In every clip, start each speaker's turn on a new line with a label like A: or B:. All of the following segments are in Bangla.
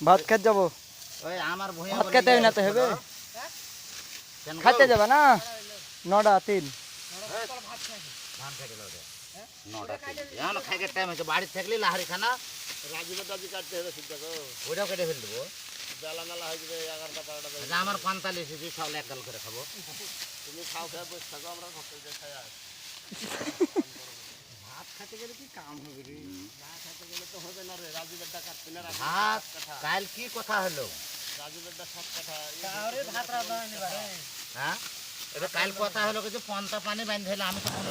A: ভাত খেতে যাব? ভাত খেতে না তো হবে?
B: গো?
A: খাইতে যাবে না? নটা তিন।
C: ভাত
B: ধান খেতে লোকে নটা খাইকে টাইম হয়েছে। বাড়ি থাকলে লাহারি খানা।
C: রাজীবের দাবি কাটতে হবে
B: ওইটাও কেটে ফেল দেবো
C: মেলা হয়ে যাবে এগারোটা বারোটা
B: আচ্ছা, আমার পান্তালি এসেছি সব এক গাল করে খাব।
C: তুমি খাও খেয়ে বসে থাকো আমরা ভাত খাই খাই আস ভাত খাইতে গেলে কি কাম হবে রে? না খাইতে গেলে তো হবে না রে। রাজীবের দা কাটতে না
B: ভাত কাল কি কথা হলো?
C: রাজীবের দা
A: ভাত রাঁধা হয়নি
B: হ্যাঁ? এটা কাল কথা হলো কিছু পন্তা পানি বাঁধে আমি তো কোনো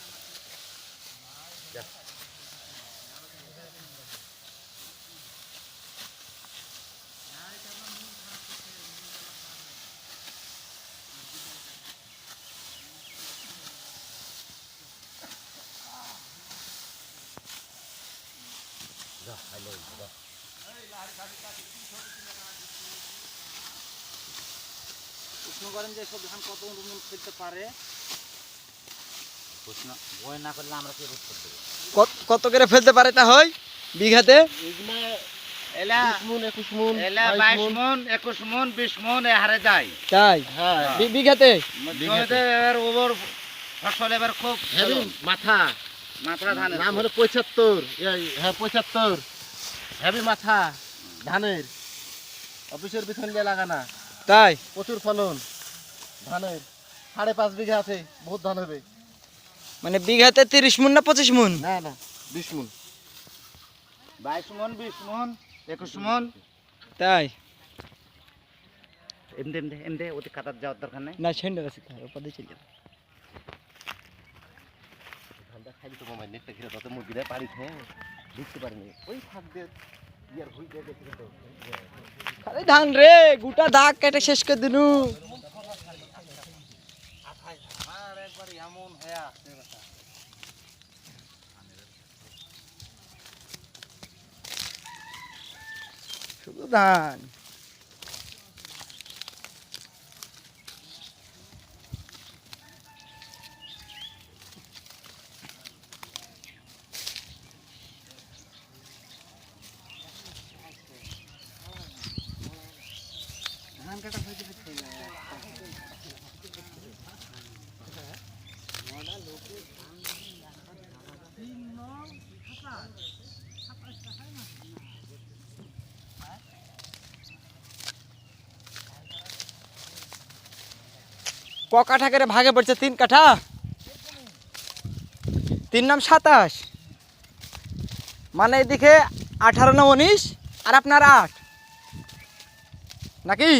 B: যা, হাইলো, যা।
C: প্রশ্ন করেন যে সব ধান কত করতে পারে?
B: প্রশ্ন বই না করলে আমরা কি উত্তর দেবো
A: কত- কত করে ফেলতে পারে তা হয় বিঘাতে?
C: এগুলা
B: এলা
C: একুশ
B: এলা বাইশ একুশ বিশ এ হারে যায়।
A: তাই?
C: হ্যাঁ।
A: বিঘাতে?
B: এবার ফসল এবার খুব
C: মাথা।
B: মাথা ধান
C: নাম হলো পঁচাত্তর। হ্যাঁ পঁচাত্তর। হেভি মাথা ধানের। অফিসের পিছন দিয়ে লাগানা
A: তাই?
C: প্রচুর ফলন ধানের। সাড়ে পাঁচ বিঘা আছে বহুত ধান হবে।
A: মানে বিঘাতে তিরিশ মুন না পঁচিশ মুন?
C: না না বিশ মন।
B: বাইশ মন বিশ মন একুশ মন।
A: তাই?
B: এমনি এমনি এমনি ওতে কাতার যাওয়ার দরকার নেই।
A: না সেন্ডার আছে ওপর দিয়ে চলে যাবে
C: ধানটা খাইবি তো মামাই নেটটা ঘিরে তাতে মুরগিরা পাড়ি খেয়ে ঢুকতে ওই
A: খালি ধান রে গোটা দাগ কেটে শেষ করে দিনু শুধু ধান। ক কাঠা করে ভাগে পড়ছে? তিন কাঠা? তিন নাম সাতাশ। মানে এদিকে আঠারো না উনিশ, আর আপনার আট। নাকি?